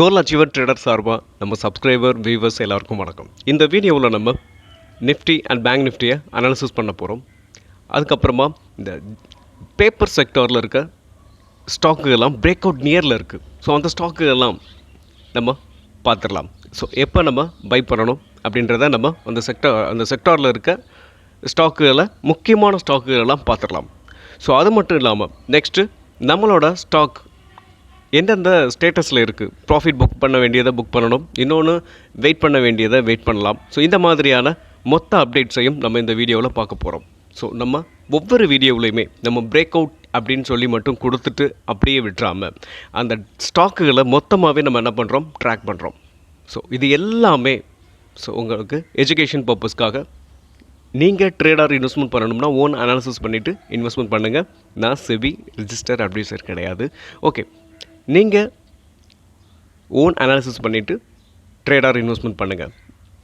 கோல் achiever trader சார்பாக நம்ம subscriber viewers எல்லாருக்கும் வணக்கம். இந்த வீடியோவில் நம்ம நிஃப்டி அண்ட் பேங்க் நிஃப்டியை அனாலிசிஸ் பண்ண போகிறோம் அதுக்கப்புறமா இந்த பேப்பர் செக்டாரில் இருக்க ஸ்டாக்குகள்லாம் பிரேக் அவுட் நியரில் இருக்குது ஸோ அந்த ஸ்டாக்குகள்லாம் நம்ம பார்த்துடலாம். ஸோ எப்போ நம்ம பை பண்ணணும் அப்படின்றத நம்ம அந்த செக்டார் அந்த செக்டாரில் இருக்க ஸ்டாக்குகளை முக்கியமான ஸ்டாக்குகளெல்லாம் பார்த்துடலாம். ஸோ அது மட்டும் இல்லாமல் நெக்ஸ்ட்டு நம்மளோட ஸ்டாக் எந்தெந்த ஸ்டேட்டஸில் இருக்குது ப்ராஃபிட் புக் பண்ண வேண்டியதை புக் பண்ணணும். இன்னொன்று வெயிட் பண்ண வேண்டியதை வெயிட் பண்ணலாம். ஸோ இந்த மாதிரியான மொத்த அப்டேட்ஸையும் நம்ம இந்த வீடியோவில் பார்க்க போகிறோம் ஸோ நம்ம ஒவ்வொரு வீடியோவிலையுமே நம்ம பிரேக் அவுட் அப்படின்னு சொல்லி மட்டும் கொடுத்துட்டு அப்படியே விட்டுறாமல் அந்த ஸ்டாக்குகளை மொத்தமாகவே நம்ம என்ன பண்ணுறோம் ட்ராக் பண்ணுறோம் ஸோ இது எல்லாமே ஸோ உங்களுக்கு எஜுகேஷன் பர்பஸ்க்காக நீங்கள் ட்ரேடார் இன்வெஸ்ட்மெண்ட் பண்ணணும்னா ஓன் அனாலிசிஸ் பண்ணிவிட்டு இன்வெஸ்ட்மெண்ட் பண்ணுங்கள் நான் செபி ரிஜிஸ்டர் அட்வைசர் கிடையாது. ஓகே நீங்கள் ஓன் அனாலிசிஸ் பண்ணிவிட்டு ட்ரேடார் இன்வெஸ்ட்மெண்ட் பண்ணுங்கள்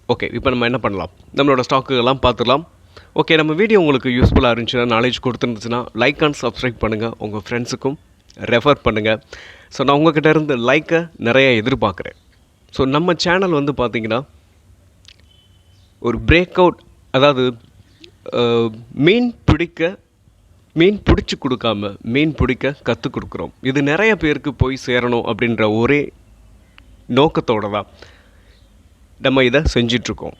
ஓகே இப்போ நம்ம என்ன பண்ணலாம்? நம்மளோட ஸ்டாக்குகள்லாம் பார்த்துக்கலாம் ஓகே நம்ம வீடியோ உங்களுக்கு யூஸ்ஃபுல்லாக இருந்துச்சுன்னா நாலேஜ் கொடுத்துருந்துச்சுன்னா லைக் அண்ட் சப்ஸ்கிரைப் பண்ணுங்கள் உங்கள் ஃப்ரெண்ட்ஸுக்கும் ரெஃபர் பண்ணுங்கள் ஸோ நான் உங்கள்கிட்ட இருந்து லைக்கை நிறைய எதிர்பார்க்குறேன். ஸோ நம்ம சேனல் வந்து பார்த்திங்கன்னா ஒரு பிரேக் அவுட் அதாவது மீன் பிடிக்க மீன் பிடிச்சி கொடுக்காம மீன் பிடிக்க கற்றுக் கொடுக்குறோம். இது நிறைய பேருக்கு போய் சேரணும் அப்படின்ற ஒரே நோக்கத்தோடு தான் நம்ம இதை செஞ்சிட்ருக்கோம்.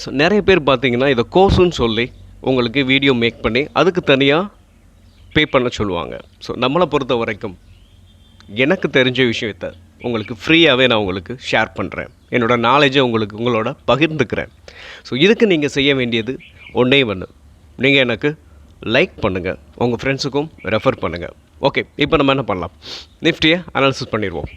ஸோ நிறைய பேர் பார்த்திங்கன்னா இதை கோர்ஸுன்னு சொல்லி உங்களுக்கு வீடியோ மேக் பண்ணி அதுக்கு தனியாக பே பண்ண சொல்லுவாங்க. ஸோ நம்மளை பொறுத்த வரைக்கும் எனக்கு தெரிஞ்ச விஷயத்த உங்களுக்கு ஃப்ரீயாகவே நான் உங்களுக்கு ஷேர் பண்ணுறேன் என்னோடய நாலேஜை உங்களுக்கு உங்களோட பகிர்ந்துக்கிறேன். ஸோ இதுக்கு நீங்கள் செய்ய வேண்டியது ஒன்றே ஒன்று நீங்கள் எனக்கு லைக் பண்ணுங்கள் உங்கள் ஃப்ரெண்ட்ஸுக்கும் ரெஃபர் பண்ணுங்கள் ஓகே இப்போ நம்ம என்ன பண்ணலாம்? நிஃப்டியை அனாலிசிஸ் பண்ணிடுவோம்.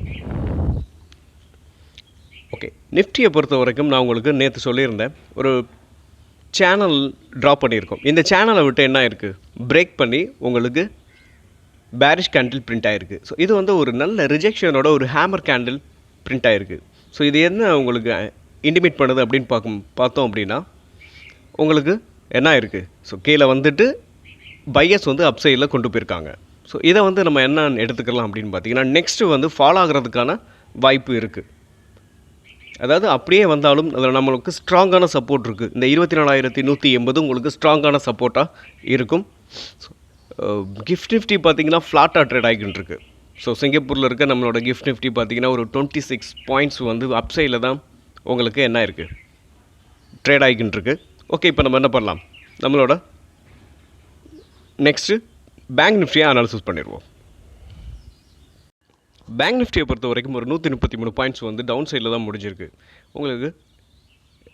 ஓகே நிஃப்டியை பொறுத்த வரைக்கும் நான் உங்களுக்கு நேற்று சொல்லியிருந்தேன். ஒரு சேனல் ட்ராப் பண்ணியிருக்கோம். இந்த சேனலை விட்டு என்ன இருக்குது பிரேக் பண்ணி உங்களுக்கு பேரிஷ் கேண்டில் பிரிண்ட் ஆகிருக்கு ஸோ இது வந்து ஒரு நல்ல ரிஜெக்ஷனோட ஒரு ஹேமர் கேண்டில் பிரிண்ட் ஆகிருக்கு ஸோ இது என்ன உங்களுக்கு இன்டிமேட் பண்ணுது அப்படின்னு பார்க்கும் பார்த்தோம் அப்படின்னா உங்களுக்கு என்ன இருக்குது ஸோ கீழே வந்துட்டு பையஸ் வந்து அப்சைடில் கொண்டு போயிருக்காங்க. ஸோ இதை வந்து நம்ம என்ன எடுத்துக்கலாம் அப்படின்னு பார்த்தீங்கன்னா நெக்ஸ்ட்டு வந்து ஃபாலோ ஆகிறதுக்கான வாய்ப்பு இருக்குது அதாவது அப்படியே வந்தாலும் அதில் நம்மளுக்கு ஸ்ட்ராங்கான சப்போர்ட் இருக்குது இந்த இருபத்தி நாலாயிரத்தி நூற்றி எண்பது உங்களுக்கு ஸ்ட்ராங்கான சப்போர்ட்டாக இருக்கும். கிஃப்ட் நிஃப்டி uh, பார்த்தீங்கன்னா ஃப்ளாட்டாக ட்ரேட் ஆகிக்கிட்டு இருக்கு. ஸோ சிங்கப்பூரில் இருக்க நம்மளோட கிஃப்ட் நிஃப்டி பார்த்திங்கன்னா ஒரு டுவெண்ட்டி சிக்ஸ் பாயிண்ட்ஸ் வந்து அப்சைடில் தான் உங்களுக்கு என்ன இருக்குது ட்ரேட் ஆகிக்கிட்டு இருக்கு. ஓகே இப்போ நம்ம என்ன பண்ணலாம்? நம்மளோட நெக்ஸ்ட்டு பேங்க் நிஃப்டியை அனாலிசிஸ் பண்ணிடுவோம். பேங்க் நிஃப்டியை பொறுத்த வரைக்கும் ஒரு நூற்றி முப்பத்தி மூணு பாயிண்ட்ஸ் வந்து டவுன் சைடில் தான் முடிஞ்சிருக்கு. உங்களுக்கு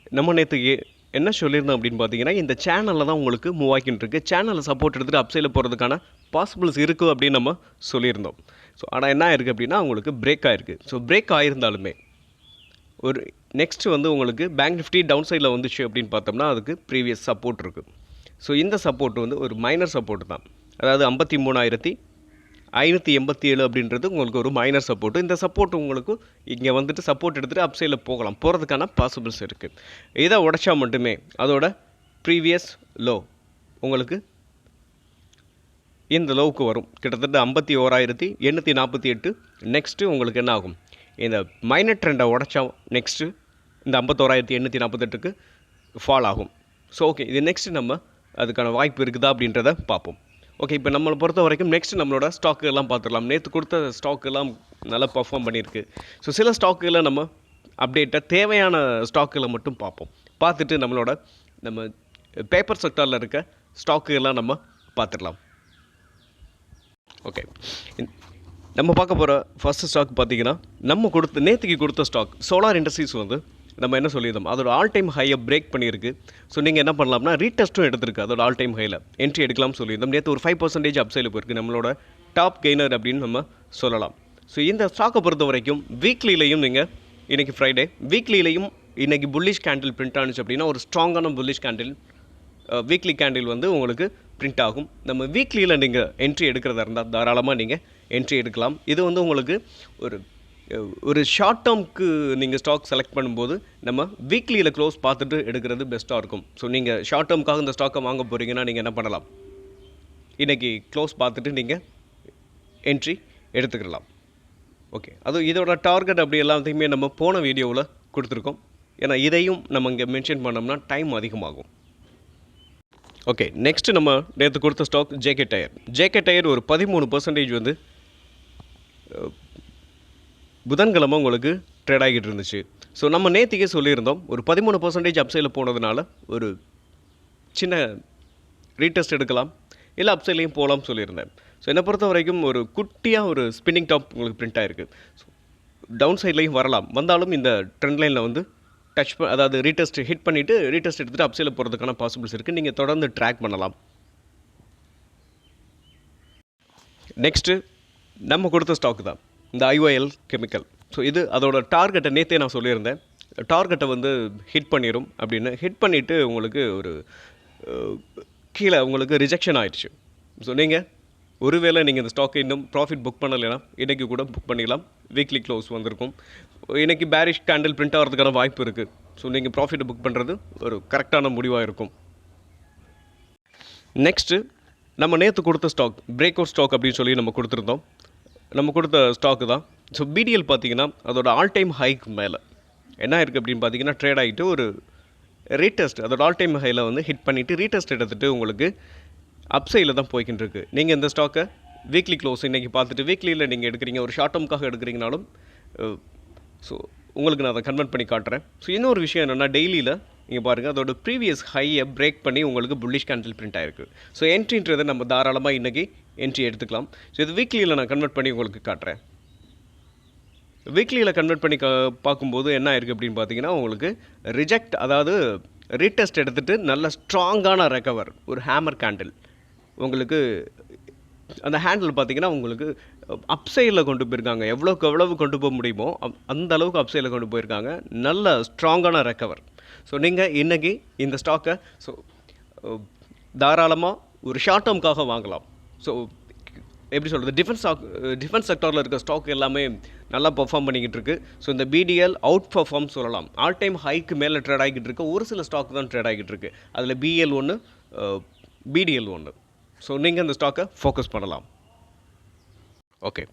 நம்ம நேற்று ஏ- என்ன சொல்லியிருந்தோம் அப்படின்னு பார்த்தீங்கன்னா இந்த சேனலில் தான் உங்களுக்கு மூவ் ஆகிட்டு இருக்கு. சேனலில் சப்போர்ட் எடுத்துகிட்டு அப்சைடில் போகிறதுக்கான பாசிபிள்ஸ் இருக்குது அப்படின்னு நம்ம சொல்லியிருந்தோம். ஸோ ஆனால் என்ன ஆயிருக்கு அப்படின்னா உங்களுக்கு பிரேக் ஆயிருக்கு. ஸோ பிரேக் ஆயிருந்தாலுமே ஒரு நெக்ஸ்ட் வந்து உங்களுக்கு பேங்க் நிஃப்டி டவுன் சைடில் வந்துச்சு அப்படின்னு பார்த்தோம்னா அதுக்கு ப்ரீவியஸ் சப்போர்ட் இருக்குது ஸோ இந்த சப்போர்ட் வந்து ஒரு மைனர் சப்போர்ட் தான். அதாவது ஐம்பத்தி மூணாயிரத்தி ஐநூற்றி எண்பத்தி ஏழு அப்படின்றது உங்களுக்கு ஒரு மைனர் சப்போர்ட் இந்த சப்போர்ட் உங்களுக்கு இங்கே வந்துட்டு சப்போர்ட் எடுத்துகிட்டு அப்சைடில் போகலாம். போகிறதுக்கான பாசிபிள்ஸ் இருக்குது இதை உடைச்சா மட்டுமே அதோட ப்ரீவியஸ் லோ உங்களுக்கு இந்த லோவுக்கு வரும். கிட்டத்தட்ட ஐம்பத்தி ஓராயிரத்தி எண்ணூற்றி நாற்பத்தி எட்டு. நெக்ஸ்ட்டு உங்களுக்கு என்ன ஆகும்? இந்த மைனர் ட்ரெண்டை உடச்சா நெக்ஸ்ட்டு இந்த ஐம்பத்தோராயிரத்தி எண்ணூற்றி நாற்பத்தெட்டுக்கு ஃபால் ஆகும். ஸோ ஓகே இது நெக்ஸ்ட்டு நம்ம அதுக்கான வாய்ப்பு இருக்குதா அப்படின்றத பார்ப்போம். ஓகே இப்போ நம்மளை பொறுத்த வரைக்கும் நெக்ஸ்ட் நம்மளோட ஸ்டாக்கு எல்லாம் பார்த்துடலாம். நேற்று கொடுத்த ஸ்டாக் எல்லாம் நல்லா பர்ஃபார்ம் பண்ணியிருக்கு. ஸோ சில ஸ்டாக்குகளை நம்ம அப்டேட்டாக தேவையான ஸ்டாக்குகளை மட்டும் பார்ப்போம். பார்த்துட்டு நம்மளோட நம்ம பேப்பர் செக்டாரில் இருக்க ஸ்டாக்குகள்லாம் நம்ம பார்த்துடலாம். ஓகே நம்ம பார்க்க போகிற ஃபஸ்ட்டு ஸ்டாக் பார்த்தீங்கன்னா நம்ம கொடுத்த நேற்றுக்கு கொடுத்த ஸ்டாக் சோலார் இண்டஸ்ட்ரீஸ் வந்து நம்ம என்ன சொல்லியிருந்தோம்? அதோட ஆல் டைம் ஹையை பிரேக் பண்ணியிருக்கு. ஸோ நீங்கள் என்ன பண்ணலாம்னா ரீடெஸ்ட்டும் எடுத்திருக்கு அதோட ஆல் டைம் ஹையில் என்ட்ரி எடுக்கலாம்னு சொல்லியிருந்தோம். நேற்று ஒரு ஃபைவ் பர்சன்டேஜ் அப்சைல் போயிருக்கு. நம்மளோட டாப் கெய்னர் அப்படின்னு நம்ம சொல்லலாம். ஸோ இந்த ஸ்டாக்கை பொறுத்த வரைக்கும் வீக்லிலையும் நீங்கள் இன்றைக்கி ஃப்ரைடே வீக்லிலையும் இன்றைக்கி புல்லிஷ் கேண்டில் பிரிண்ட் ஆனிச்சு அப்படின்னா ஒரு ஸ்ட்ராங்கான புல்லிஷ் கேண்டில் வீக்லி கேண்டில் வந்து உங்களுக்கு பிரிண்ட் ஆகும். நம்ம வீக்லியில் நீங்கள் என்ட்ரி எடுக்கிறதா இருந்தால் தாராளமாக நீங்கள் என்ட்ரி எடுக்கலாம். இது வந்து உங்களுக்கு ஒரு ஒரு ஷார்ட் டேர்ம்க்கு நீங்கள் ஸ்டாக் செலக்ட் பண்ணும்போது நம்ம வீக்லியில் க்ளோஸ் பார்த்துட்டு எடுக்கிறது பெஸ்ட்டாக இருக்கும். ஸோ நீங்கள் ஷார்ட் டேர்முக்காக இந்த ஸ்டாக்கை வாங்க போகிறீங்கன்னா நீங்கள் என்ன பண்ணலாம்? இன்றைக்கி க்ளோஸ் பார்த்துட்டு நீங்கள் என்ட்ரி எடுத்துக்கலாம் ஓகே அது இதோட டார்கெட் அப்படி எல்லாத்தையுமே நம்ம போன வீடியோவில் கொடுத்துருக்கோம். ஏன்னா இதையும் நம்ம இங்கே மென்ஷன் பண்ணோம்னா டைம் அதிகமாகும். ஓகே நெக்ஸ்ட் நம்ம நேற்று கொடுத்த stock JK tyre JK tyre ஒரு பதிமூணு பர்சன்டேஜ் வந்து புதன்கிழமை உங்களுக்கு ட்ரேட் ஆகிட்டு இருந்துச்சு. ஸோ நம்ம நேத்திக்கே சொல்லியிருந்தோம் ஒரு பதிமூணு பர்சன்டேஜ் அப்சைடில் போனதுனால ஒரு சின்ன ரீடெஸ்ட் எடுக்கலாம் இல்லை அப்சைட்லேயும் போகலாம்னு சொல்லியிருந்தேன். ஸோ என்னை பொறுத்த வரைக்கும் ஒரு குட்டியாக ஒரு ஸ்பின்னிங் டாப் உங்களுக்கு பிரிண்ட் ஆகிருக்கு ஸோ டவுன் சைட்லேயும் வரலாம். வந்தாலும் இந்த ட்ரெண்ட் லைனில் வந்து டச் அதாவது ரீடெஸ்ட் ஹிட் பண்ணிவிட்டு ரீடெஸ்ட் எடுத்துகிட்டு அப்சைடில் போகிறதுக்கான பாசிபிள்ஸ் இருக்குது நீங்கள் தொடர்ந்து ட்ராக் பண்ணலாம். நெக்ஸ்ட்டு நம்ம கொடுத்த ஸ்டாக் தான். இந்த ஐஓஎல் கெமிக்கல். ஸோ இது அதோட டார்கெட்டை நேற்றே நான் சொல்லியிருந்தேன். டார்கெட்டை வந்து ஹிட் பண்ணிடும் அப்படின்னு. ஹிட் பண்ணிவிட்டு உங்களுக்கு ஒரு கீழே உங்களுக்கு ரிஜெக்ஷன் ஆயிடுச்சு. ஸோ நீங்கள் ஒருவேளை நீங்கள் இந்த ஸ்டாக்கை இன்னும் ப்ராஃபிட் புக் பண்ணலைன்னா இன்றைக்கி கூட புக் பண்ணிக்கலாம். வீக்லி க்ளோஸ் வந்திருக்கும். இன்றைக்கி பேரிஷ் கேண்டில் பிரிண்ட் ஆகிறதுக்கான வாய்ப்பு இருக்குது ஸோ நீங்கள் ப்ராஃபிட்டை புக் பண்ணுறது ஒரு கரெக்டான முடிவாக இருக்கும் நெக்ஸ்ட்டு நம்ம நேற்று கொடுத்த ஸ்டாக் பிரேக் அவுட் ஸ்டாக் அப்படின்னு சொல்லி நம்ம கொடுத்துருந்தோம். நம்ம கொடுத்த ஸ்டாக்கு தான். ஸோ பிடிஎல் பார்த்தீங்கன்னா அதோட ஆல் டைம் ஹைக்கு மேலே. என்ன இருக்குது அப்படின்னு பார்த்தீங்கன்னா ட்ரேட் ஆகிட்டு ஒரு ரீடெஸ்ட் அதோட ஆல் டைம் ஹையில் வந்து ஹிட் பண்ணிவிட்டு ரீடெஸ்ட் எடுத்துகிட்டு உங்களுக்கு அப்சைடில் தான் போய்கிட்டு இருக்கு நீங்கள் இந்த ஸ்டாக்கை வீக்லி க்ளோஸ் இன்றைக்கி பார்த்துட்டு வீக்லியில் நீங்கள் எடுக்கிறீங்க ஒரு ஷார்ட் டேர்முக்காக எடுக்கிறீங்கனாலும் ஸோ உங்களுக்கு நான் அதை கன்வெர்ட் பண்ணி காட்டுறேன். ஸோ இன்னொரு விஷயம் என்னென்னா டெய்லியில் நீங்கள் பாருங்கள் அதோட ப்ரீவியஸ் ஹையை பிரேக் பண்ணி உங்களுக்கு புல்லிஷ் கேண்டில் பிரிண்ட் ஆயிருக்கு. ஸோ என்ட்ரின்றதை நம்ம தாராளமாக இன்றைக்கி என்ட்ரி எடுத்துக்கலாம். ஸோ இது வீக்லியில் நான் கன்வெர்ட் பண்ணி உங்களுக்கு காட்டுறேன். வீக்லியில் கன்வெர்ட் பண்ணி க பார்க்கும்போது என்ன ஆயிருக்கு அப்படின்னு பார்த்தீங்கன்னா உங்களுக்கு ரிஜெக்ட் அதாவது ரீடெஸ்ட் எடுத்துகிட்டு நல்ல ஸ்ட்ராங்கான ரெக்கவர் ஒரு ஹேமர் கேண்டில் உங்களுக்கு அந்த ஹேண்டில் பார்த்தீங்கன்னா உங்களுக்கு அப்சைடில் கொண்டு போயிருக்காங்க. எவ்வளோக்கு எவ்வளவு கொண்டு போக முடியுமோ அந்த அளவுக்கு அப்சைடில் கொண்டு போயிருக்காங்க. நல்ல ஸ்ட்ராங்கான ரெக்கவர் ஸோ நீங்கள் இன்றைக்கி இந்த ஸ்டாக்கை ஸோ தாராளமாக ஒரு ஷார்ட் டேர்முக்காக வாங்கலாம். ஸோ எப்படி சொல்கிறது டிஃபென்ஸ் ஸ்டாக் டிஃபென்ஸ் செக்டாரில் இருக்க ஸ்டாக் எல்லாமே நல்லா பெர்ஃபார்ம் பண்ணிக்கிட்டு இருக்கு. ஸோ இந்த பிடிஎல் அவுட் பர்ஃபார்ம் சொல்லலாம். ஆல் டைம் ஹைக்கு மேலே ட்ரேட் ஆகிக்கிட்டு இருக்கு. ஒரு சில ஸ்டாக் தான் ட்ரேட் ஆகிக்கிட்டு இருக்கு. அதில் பிஎல் ஒன்று பிடிஎல் ஒன்று ஸோ நீங்கள் அந்த ஸ்டாக்கை ஃபோக்கஸ் பண்ணலாம். ஓகே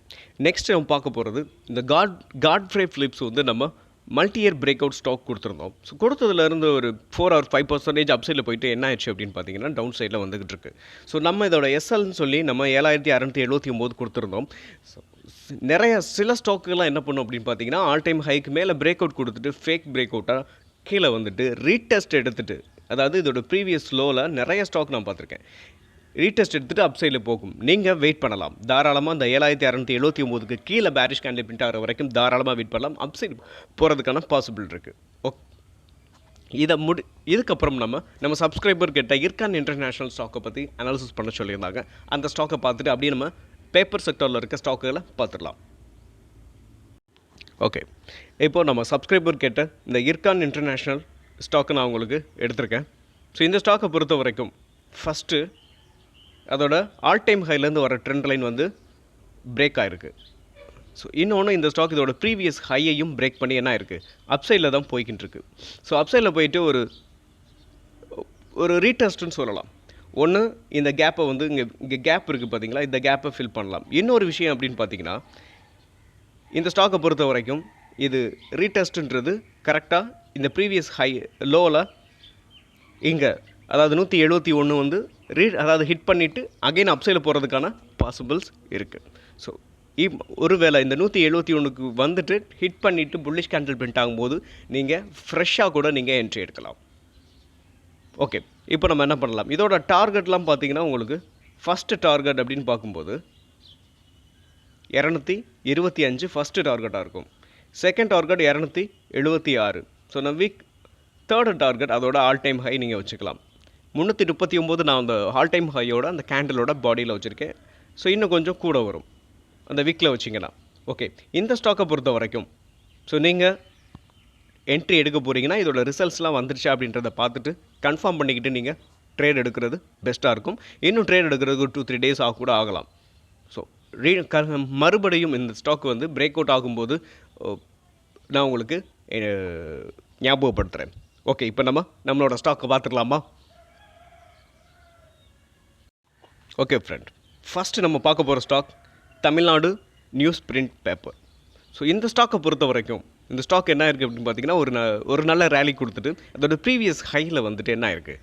நெக்ஸ்ட் நம்ம பார்க்க போகிறது இந்த காட் காட்ஃப்ரே ஃபிலிப்ஸ் வந்து நம்ம multi year break out stock கொடுத்துருந்தோம். ஸோ கொடுத்ததுலேருந்து ஒரு ஃபோர் ஆர் ஃபைவ் பர்சன்டேஜ் அப்சைடில் போயிட்டு என்ன ஆயிடுச்சு அப்படின்னு பார்த்தீங்கன்னா டவுன் சைடில் வந்துகிட்டு இருக்கு. ஸோ நம்ம இதோட எஸ்எல்னு சொல்லி நம்ம ஏழாயிரத்தி அறநூற்றி எழுபத்தி ஒம்பது கொடுத்துருந்தோம். நிறைய சில ஸ்டாக்குலாம் என்ன பண்ணும் அப்படின்னு பார்த்தீங்கன்னா ஆல் டைம் ஹைக்கு மேலே பிரேக் அவுட் கொடுத்துட்டு ஃபேக் பிரேக் அவுட்டாக கீழே வந்துட்டு ரீடெஸ்ட் எடுத்துகிட்டு அதாவது இதோட ப்ரீவியஸ் ஸ்லோவில் நிறைய ஸ்டாக் நான் பார்த்துருக்கேன். ரீடெஸ்ட் எடுத்துகிட்டு அப்சைடில் போகும். நீங்கள் வெயிட் பண்ணலாம். தாராளமாக இந்த ஏழாயிரத்தி அறநூற்றி எழுபத்தி ஒம்போதுக்கு கீழே பேரிஷ் கேண்டில் பிரிண்ட் ஆகிற வரைக்கும் தாராளமாக வெயிட் பண்ணலாம். அப்சைட் போகிறதுக்கான பாசிபிள் இருக்குது ஓகே இதை முடி இதுக்கப்புறம் நம்ம நம்ம சப்ஸ்கிரைபர் கிட்ட இர்கான் இன்டர்நேஷ்னல் ஸ்டாக்கை பற்றி அனாலிசிஸ் பண்ண சொல்லியிருந்தாங்க. அந்த ஸ்டாக்கை பார்த்துட்டு அப்படியே நம்ம பேப்பர் செக்டரில் இருக்க ஸ்டாக்குகளை பார்த்துடலாம். ஓகே இப்போது நம்ம சப்ஸ்கிரைபர் கேட்ட இந்த இர்கான் இன்டர்நேஷ்னல் ஸ்டாக்கை நான் உங்களுக்கு எடுத்திருக்கேன். ஸோ இந்த ஸ்டாக்கை பொறுத்த வரைக்கும் ஃபஸ்ட்டு அதோட ஆல் டைம் ஹைலேருந்து வர ட்ரெண்ட் லைன் வந்து பிரேக் ஆகிருக்கு ஸோ இன்னொன்று இந்த ஸ்டாக் இதோட ப்ரீவியஸ் ஹையையும் பிரேக் பண்ணி என்ன இருக்குது அப்சைடில் தான் போய்கிட்டு இருக்கு ஸோ அப்சைடில் போயிட்டு ஒரு ஒரு ரீடெஸ்ட்னு சொல்லலாம். ஒன்று இந்த கேப்பை வந்து இங்கே இங்கே கேப் இருக்குது பார்த்தீங்களா இந்த கேப்பை ஃபில் பண்ணலாம். இன்னொரு விஷயம் அப்படின்னு பார்த்தீங்கன்னா இந்த ஸ்டாக்கை பொறுத்த வரைக்கும் இது ரீடெஸ்ட்டுன்றது கரெக்டாக இந்த ப்ரீவியஸ் ஹை லோவில் இங்கே அதாவது நூற்றி எழுபத்தி ஒன்று வந்து ரீ அதாவது ஹிட் பண்ணிவிட்டு அகைன் அப்சைடில் போகிறதுக்கான பாசிபிள்ஸ் இருக்குது ஸோ இப் ஒருவேளை இந்த நூற்றி எழுபத்தி ஒன்றுக்கு வந்துட்டு ஹிட் பண்ணிவிட்டு புல்லிஷ் கேண்டில் பிரிண்ட் ஆகும்போது நீங்கள் ஃப்ரெஷ்ஷாக கூட நீங்கள் என்ட்ரி எடுக்கலாம். ஓகே இப்போ நம்ம என்ன பண்ணலாம்? இதோட டார்கெட்லாம் பார்த்தீங்கன்னா உங்களுக்கு ஃபஸ்ட்டு டார்கெட் அப்படின்னு பார்க்கும்போது இரநூத்தி இருபத்தி அஞ்சு ஃபஸ்ட்டு டார்கெட்டாக இருக்கும். செகண்ட் டார்கெட் இரநூத்தி எழுபத்தி ஆறு. ஸோ நம்ம வீக் தேர்டு டார்கெட் அதோட ஆல் டைம் ஹை நீங்கள் வச்சுக்கலாம். முந்நூற்றி முப்பத்தி ஒம்பது நான் அந்த ஆல் டைம் ஹையோட அந்த கேண்டிலோட பாடியில் வச்சுருக்கேன். ஸோ இன்னும் கொஞ்சம் கூட வரும். அந்த வீக்கில் வச்சிங்கன்னா. ஓகே இந்த ஸ்டாக்கை பொறுத்த வரைக்கும். ஸோ நீங்கள் என்ட்ரி எடுக்க போகிறீங்கன்னா இதோட ரிசல்ட்ஸ்லாம் வந்துருச்சா அப்படின்றத பார்த்துட்டு கன்ஃபார்ம் பண்ணிக்கிட்டு நீங்கள் ட்ரேட் எடுக்கிறது பெஸ்ட்டாக இருக்கும். இன்னும் ட்ரேட் எடுக்கிறதுக்கு டூ த்ரீ டேஸ் ஆக கூட ஆகலாம். ஸோ ரீ க மறுபடியும் இந்த ஸ்டாக் வந்து பிரேக் அவுட் ஆகும்போது நான் உங்களுக்கு ஞாபகப்படுத்துகிறேன் ஓகே இப்போ நம்ம நம்மளோட ஸ்டாக்கை பார்த்துக்கலாமா? ஓகே ஃப்ரெண்ட் ஃபஸ்ட்டு நம்ம பார்க்க போகிற stock Tamil Nadu news print paper so இந்த ஸ்டாக்கை பொறுத்த வரைக்கும் இந்த ஸ்டாக் என்ன இருக்குது அப்படின்னு பார்த்தீங்கன்னா ஒரு ந ஒரு நல்ல ரேலி கொடுத்துட்டு அதோட ப்ரீவியஸ் ஹையில் வந்துட்டு என்ன இருக்குது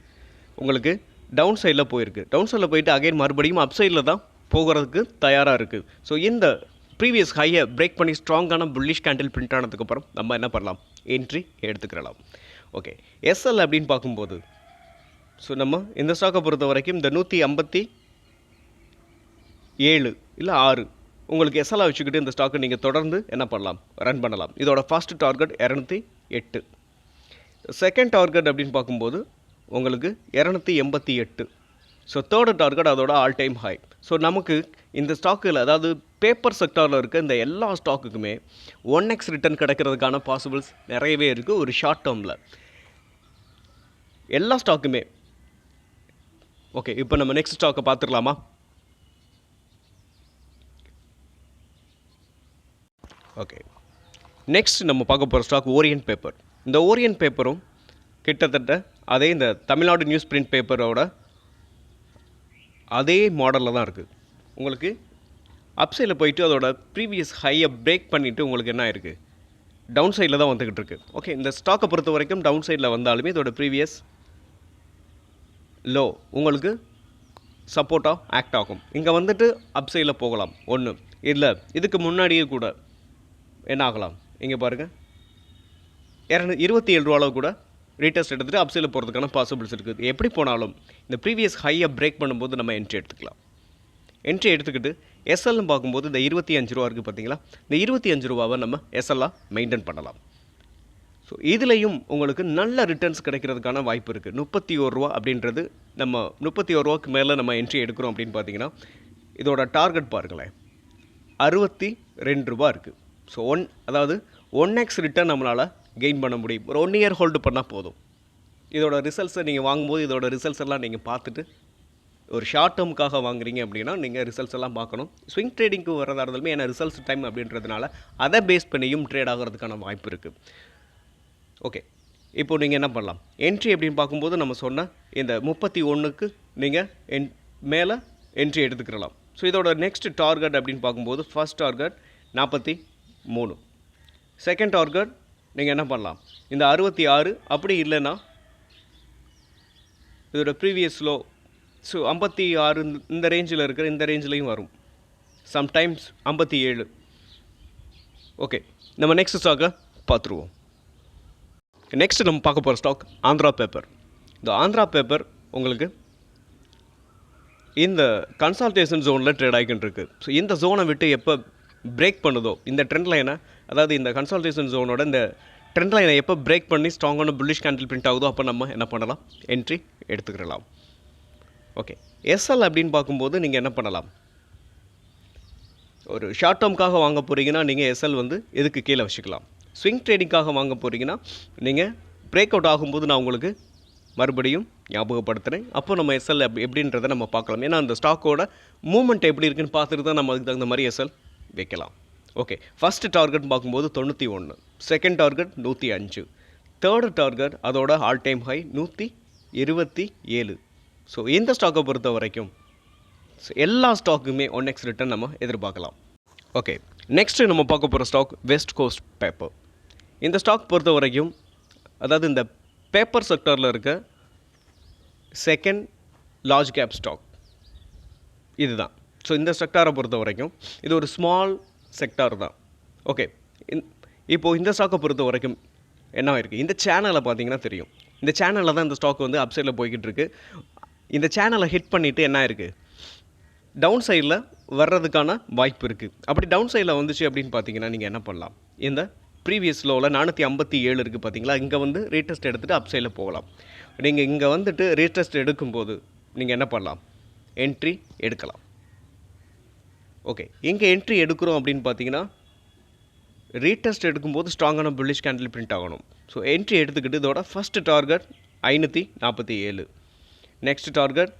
உங்களுக்கு டவுன் சைடில் போயிருக்கு. டவுன் சைடில் போயிட்டு அகைன் மறுபடியும் அப் சைடில் தான் போகிறதுக்கு தயாராக இருக்குது ஸோ இந்த ப்ரீவியஸ் ஹையை பிரேக் பண்ணி ஸ்ட்ராங்கான புல்லிஷ் கேண்டில் பிரிண்ட் ஆனதுக்கப்புறம் நம்ம என்ன பண்ணலாம்? என்ட்ரி எடுத்துக்கிறலாம். ஓகே எஸ்எல் அப்படின்னு பார்க்கும்போது ஸோ நம்ம இந்த ஸ்டாக்கை பொறுத்த வரைக்கும் இந்த நூற்றி ஐம்பத்தி ஏழு இல்லை ஆறு. உங்களுக்கு எஸ்எல்ஆ வச்சுக்கிட்டு இந்த ஸ்டாக்கை நீங்கள் தொடர்ந்து என்ன பண்ணலாம்? ரன் பண்ணலாம். இதோட ஃபர்ஸ்ட் டார்கெட் இரநூத்தி எட்டு. செகண்ட் டார்கெட் அப்படின்னு பார்க்கும்போது உங்களுக்கு இரநூத்தி எண்பத்தி எட்டு. ஸோ தேர்டு டார்கெட் அதோட ஆல் டைம் ஹை ஸோ நமக்கு இந்த ஸ்டாக்கில் அதாவது பேப்பர் செக்டாரில் இருக்க இந்த எல்லா ஸ்டாக்குக்குமே ஒன் எக்ஸ் ரிட்டர்ன் கிடைக்கிறதுக்கான பாசிபிள்ஸ் நிறையவே இருக்குது ஒரு ஷார்ட் டேர்மில் எல்லா ஸ்டாக்குமே ஓகே இப்போ நம்ம நெக்ஸ்ட் ஸ்டாக்கை பார்த்துடலாமா ஓகே நெக்ஸ்ட் நம்ம பார்க்க போகிற ஸ்டாக் ஓரியன்ட் பேப்பர் இந்த ஓரியன்ட் பேப்பரும் கிட்டத்தட்ட அதே இந்த தமிழ்நாடு நியூஸ் பிரிண்ட் பேப்பரோட அதே மாடலில் தான் இருக்குது உங்களுக்கு அப்சைடில் போயிட்டு அதோட ப்ரீவியஸ் ஹையை பிரேக் பண்ணிவிட்டு உங்களுக்கு என்ன ஆயிருக்கு? டவுன் சைடில் தான் வந்துக்கிட்டு இருக்குது ஓகே இந்த ஸ்டாக்கை பொறுத்த வரைக்கும் டவுன் சைடில் வந்தாலுமே இதோட ப்ரீவியஸ் லோ உங்களுக்கு சப்போர்ட்டாக ஆக்ட் ஆகும். இங்கே வந்துட்டு அப்சைடில் போகலாம். ஒன்று இல்லை இதுக்கு முன்னாடியே கூட என்ன ஆகலாம் இங்கே பாருங்கள் இரநூ இருபத்தி ஏழு ரூபாவில் கூட ரீடெஸ்ட் எடுத்துகிட்டு அப் போகிறதுக்கான பாசிபிள்ஸ் இருக்குது எப்படி போனாலும் இந்த ப்ரீவியஸ் ஹையை பிரேக் பண்ணும்போது நம்ம என்ட்ரி எடுத்துக்கலாம். என்ட்ரி எடுத்துக்கிட்டு எஸ்எல்னு பார்க்கும்போது இந்த இருபத்தி அஞ்சு ரூபா இருக்குது பார்த்தீங்களா இந்த இருபத்தி அஞ்சு ரூபாவை நம்ம எஸ்எல்லாக மெயின்டைன் பண்ணலாம். ஸோ இதுலேயும் உங்களுக்கு நல்ல ரிட்டர்ன்ஸ் கிடைக்கிறதுக்கான வாய்ப்பு இருக்குது முப்பத்தி ஒரு ரூபா அப்படின்றது நம்ம முப்பத்தி ஒரு ரூபாக்கு மேலே நம்ம என்ட்ரி எடுக்கிறோம் அப்படின்னு பார்த்தீங்கன்னா இதோட டார்கெட் பாருங்களேன். அறுபத்தி ரெண்டு ரூபா இருக்குது ஸோ ஒன் அதாவது ஒன் எக்ஸ் ரிட்டர்ன் நம்மளால் கெயின் பண்ண முடியும். ஒரு ஒன் இயர் ஹோல்டு பண்ணால் போதும். இதோட ரிசல்ட்ஸை நீங்கள் வாங்கும்போது இதோட ரிசல்ட்ஸ் எல்லாம் நீங்கள் பார்த்துட்டு ஒரு ஷார்ட் டேர்முக்காக வாங்குறீங்க அப்படின்னா நீங்கள் ரிசல்ட்ஸ் எல்லாம் பார்க்கணும். ஸ்விங் ட்ரேடிங்க்கு வரதா இருந்தாலுமே ஏன்னா ரிசல்ட்ஸ் டைம் அப்படின்றதுனால அதை பேஸ் பண்ணியும் ட்ரேட் ஆகிறதுக்கான வாய்ப்பு இருக்குது ஓகே இப்போ நீங்கள் என்ன பண்ணலாம்? என்ட்ரி அப்படின்னு பார்க்கும்போது நம்ம சொன்ன இந்த முப்பத்தி ஒன்றுக்கு நீங்கள் என் மேலே என்ட்ரி எடுத்துக்கிறலாம் ஸோ இதோட நெக்ஸ்ட் டார்கெட் அப்படின்னு பார்க்கும்போது ஃபர்ஸ்ட் டார்கெட் நாற்பத்தி மூணு. செகண்ட் டார்கெட் நீங்கள் என்ன பண்ணலாம்? இந்த அறுபத்தி ஆறு அப்படி இல்லைன்னா இதோட ப்ரீவியஸ் லோ ஸோ ஐம்பத்தி ஆறு இந்த ரேஞ்சில் இருக்கிற இந்த ரேஞ்சிலையும் வரும். சம்டைம்ஸ் ஐம்பத்தி ஏழு. ஓகே நம்ம நெக்ஸ்ட் ஸ்டாக்கை பார்த்துருவோம். நெக்ஸ்ட் நம்ம பார்க்க போகிற ஸ்டாக் ஆந்திரா பேப்பர் இந்த ஆந்திரா பேப்பர் உங்களுக்கு இந்த கன்சல்டேஷன் ஜோனில் ட்ரேட் ஆகிக்கிட்டு இருக்குது ஸோ இந்த ஜோனை விட்டு எப்போ பிரேக் பண்ணுதோ? இந்த ட்ரெண்ட் லைனை அதாவது இந்த கன்சல்டேஷன் ஜோனோட இந்த ட்ரெண்ட் லைனை எப்போ பிரேக் பண்ணி ஸ்ட்ராங்கான புல்லிஷ் கேண்டில் பிரிண்ட் ஆகுதோ அப்போ நம்ம என்ன பண்ணலாம்? என்ட்ரி எடுத்துக்கிடலாம். ஓகே எஸ்எல் அப்படின்னு பார்க்கும்போது நீங்கள் என்ன பண்ணலாம்? ஒரு ஷார்ட் டேர்முக்காக வாங்க போகிறீங்கன்னா நீங்கள் எஸ்எல் வந்து இதுக்கு கீழே வச்சுக்கலாம்? ஸ்விங் ட்ரேடிங்காக வாங்க போகிறீங்கன்னா நீங்கள் பிரேக் அவுட் ஆகும்போது நான் உங்களுக்கு மறுபடியும் ஞாபகப்படுத்துகிறேன் அப்போ நம்ம எஸ்எல் எப்படின்றத நம்ம பார்க்கலாம். ஏன்னா அந்த ஸ்டாக்கோட மூமெண்ட் எப்படி இருக்குன்னு பார்த்துட்டு தான் நம்ம அதுக்கு தகுந்த மாதிரி எஸ்எல் வைக்கலாம். ஓகே ஃபஸ்ட்டு டார்கெட் பார்க்கும்போது தொண்ணூற்றி ஒன்று செகண்ட் டார்கெட் நூற்றி அஞ்சு. தேர்டு டார்கெட் அதோட ஆல் டைம் ஹை நூற்றி இருபத்தி ஏழு. ஸோ இந்த ஸ்டாக்கை பொறுத்த வரைக்கும்? எல்லா ஸ்டாக்குமே ஒன் எக்ஸ் ரிட்டர்ன் நம்ம எதிர்பார்க்கலாம். ஓகே நெக்ஸ்ட்டு நம்ம பார்க்க போகிற ஸ்டாக் வெஸ்ட் கோஸ்ட் பேப்பர் இந்த ஸ்டாக் பொறுத்த வரைக்கும் அதாவது இந்த பேப்பர் செக்டரில் இருக்க செகண்ட் லார்ஜ் கேப் ஸ்டாக் இதுதான். ஸோ இந்த செக்டாரை பொறுத்த வரைக்கும் இது ஒரு ஸ்மால் செக்டார் தான். ஓகே இப்போது இந்த ஸ்டாக்கை பொறுத்த வரைக்கும் என்ன இருக்குது இந்த சேனலை பார்த்தீங்கன்னா தெரியும். இந்த சேனலில் தான் இந்த ஸ்டாக் வந்து அப்சைடில் போய்கிட்டு இருக்கு. இந்த சேனலை ஹிட் பண்ணிவிட்டு என்ன இருக்குது டவுன் சைடில் வர்றதுக்கான வாய்ப்பு இருக்குது அப்படி டவுன் சைடில் வந்துச்சு அப்படின்னு பார்த்தீங்கன்னா நீங்கள் என்ன பண்ணலாம்? இந்த ப்ரீவியஸ் லோவில் நானூற்றி ஐம்பத்தி ஏழு இருக்குது பார்த்தீங்களா? இங்கே வந்து ரீடெஸ்ட் எடுத்துகிட்டு அப் சைடில் போகலாம். நீங்கள் இங்கே வந்துட்டு ரீடெஸ்ட் எடுக்கும்போது நீங்கள் என்ன பண்ணலாம்? என்ட்ரி எடுக்கலாம். ஓகே எங்கே என்ட்ரி எடுக்கிறோம் அப்படின்னு பார்த்தீங்கன்னா ரீடெஸ்ட் எடுக்கும்போது ஸ்ட்ராங்கான புல்லிஷ் கேண்டில் பிரிண்ட் ஆகணும். ஸோ என்ட்ரி எடுத்துக்கிட்டு இதோட ஃபஸ்ட்டு டார்கெட் ஐநூற்றி நாற்பத்தி ஏழு. நெக்ஸ்ட் டார்கெட்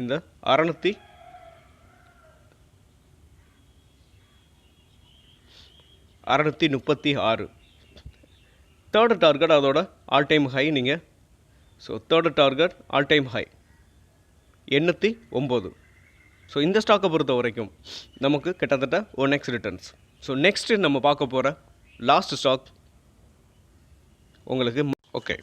இந்த அறநூற்றி அறநூற்றி முப்பத்தி ஆறு. தேர்டு டார்கெட் அதோட ஆல் டைம் ஹை நீங்கள் so third target all time high எண்ணூற்றி ஒம்பது. ஸோ இந்த ஸ்டாக்கை பொறுத்த வரைக்கும் நமக்கு கிட்டத்தட்ட one X returns so next நம்ம பார்க்க போகிற லாஸ்ட் ஸ்டாக் உங்களுக்கு ஓகே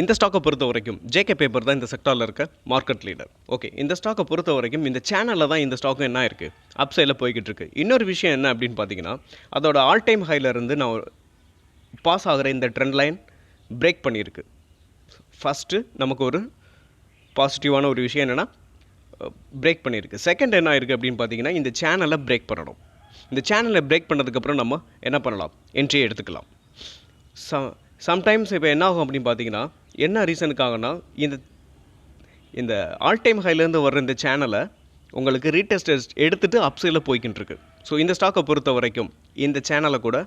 இந்த ஸ்டாக்கை பொறுத்த வரைக்கும் ஜேகே பேப்பர் தான் இந்த செக்டாரில் இருக்க மார்க்கெட் லீடர் ஓகே இந்த ஸ்டாக்கை பொறுத்த வரைக்கும் இந்த சேனலில் தான் இந்த ஸ்டாக்கும் என்ன இருக்குது அப் சைடில் போய்கிட்டு இருக்கு. இன்னொரு விஷயம் என்ன அப்படின்னு பார்த்தீங்கன்னா அதோட ஆல் டைம் ஹைலேருந்து நான் பாஸ் ஆகிற இந்த ட்ரெண்ட் லைன் பிரேக் பண்ணியிருக்கு. ஃபஸ்ட்டு நமக்கு ஒரு பாசிட்டிவான ஒரு விஷயம் என்னென்னா பிரேக் பண்ணியிருக்கு. செகண்ட் என்ன இருக்குது அப்படின்னு பார்த்தீங்கன்னா இந்த சேனலை பிரேக் பண்ணணும். இந்த சேனலை பிரேக் பண்ணதுக்கப்புறம் நம்ம என்ன பண்ணலாம்? என்ட்ரி எடுத்துக்கலாம். ச சம்டைம்ஸ் இப்போ என்ன ஆகும் அப்படின்னு பார்த்தீங்கன்னா என்ன ரீசனுக்காகனா இந்த இந்த ஆல் டைம் ஹைலேருந்து வர்ற இந்த சேனலை உங்களுக்கு ரீடெஸ்ட் எடுத்துகிட்டு அப்சைடில் போய்கிட்டு இருக்கு ஸோ இந்த ஸ்டாக்கை பொறுத்த வரைக்கும் இந்த சேனலை கூட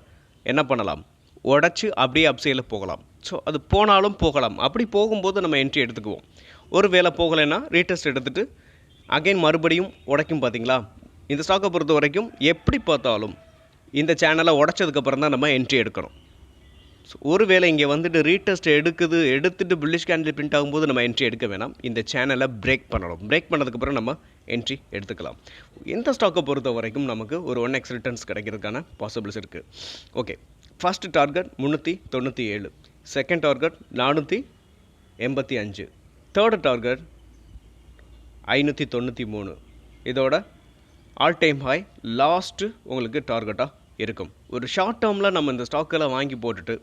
என்ன பண்ணலாம்? உடச்சி அப்படியே அப்சைடில் போகலாம். ஸோ அது போனாலும் போகலாம். அப்படி போகும்போது நம்ம என்ட்ரி எடுத்துக்குவோம். ஒரு வேளை போகலைன்னா ரீடெஸ்ட் எடுத்துகிட்டு அகைன் மறுபடியும் உடைக்கும் பார்த்தீங்களா? இந்த ஸ்டாக்கை பொறுத்த வரைக்கும் எப்படி பார்த்தாலும் இந்த சேனலை உடச்சதுக்கப்புறம் தான் நம்ம என்ட்ரி எடுக்கணும் ஸோ ஒருவேளை இங்கே வந்துட்டு ரீடெஸ்ட் எடுக்குது எடுத்துட்டு புல்லிஷ் கேண்டில் பிரிண்ட் ஆகும்போது நம்ம என்ட்ரி எடுக்க வேணாம். இந்த சேனலை பிரேக் பண்ணணும். பிரேக் பண்ணதுக்கப்புறம் நம்ம என்ட்ரி எடுத்துக்கலாம். இந்த ஸ்டாக்கை பொறுத்த வரைக்கும் நமக்கு ஒரு ஒன் எக்ஸ் ரிட்டர்ன்ஸ் கிடைக்கிறதுக்கான பாசிபிள்ஸ் இருக்குது ஓகே ஃபஸ்ட் டார்கெட் முந்நூற்றி தொண்ணூற்றி ஏழு செகண்ட் டார்கெட் நானூற்றி எண்பத்தி அஞ்சு. தேர்டு டார்கெட் ஐநூற்றி தொண்ணூற்றி மூணு. இதோட ஆல் டைம் ஹாய் லாஸ்ட்டு உங்களுக்கு டார்கெட்டாக இருக்கும். ஒரு ஷார்ட் டேர்மில் நம்ம இந்த ஸ்டாக்கெல்லாம் வாங்கி போட்டுட்டு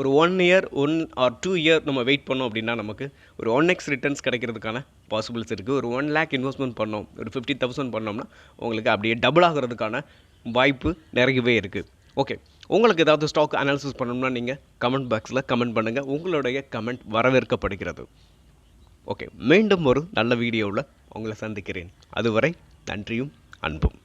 ஒரு one year one or two year நம்ம வெயிட் பண்ணோம் அப்படின்னா நமக்கு ஒரு ஒன் எக்ஸ் ரிட்டர்ன்ஸ் கிடைக்கிறதுக்கான பாசிபிள்ஸ் இருக்குது ஒரு ஒன் லேக் இன்வெஸ்ட்மெண்ட் பண்ணோம் ஒரு ஃபிஃப்டி தௌசண்ட் பண்ணோம்னா உங்களுக்கு அப்படியே டபுள் ஆகிறதுக்கான வாய்ப்பு நிறையவே இருக்குது ஓகே உங்களுக்கு ஏதாவது ஸ்டாக் அனாலிசிஸ் பண்ணணும்னா நீங்கள் கமெண்ட் பாக்ஸில் கமெண்ட் பண்ணுங்கள் உங்களுடைய கமெண்ட் வரவேற்கப்படுகிறது. ஓகே மீண்டும் ஒரு நல்ல வீடியோவில் உங்களை சந்திக்கிறேன். அதுவரை நன்றியும் அன்பும்.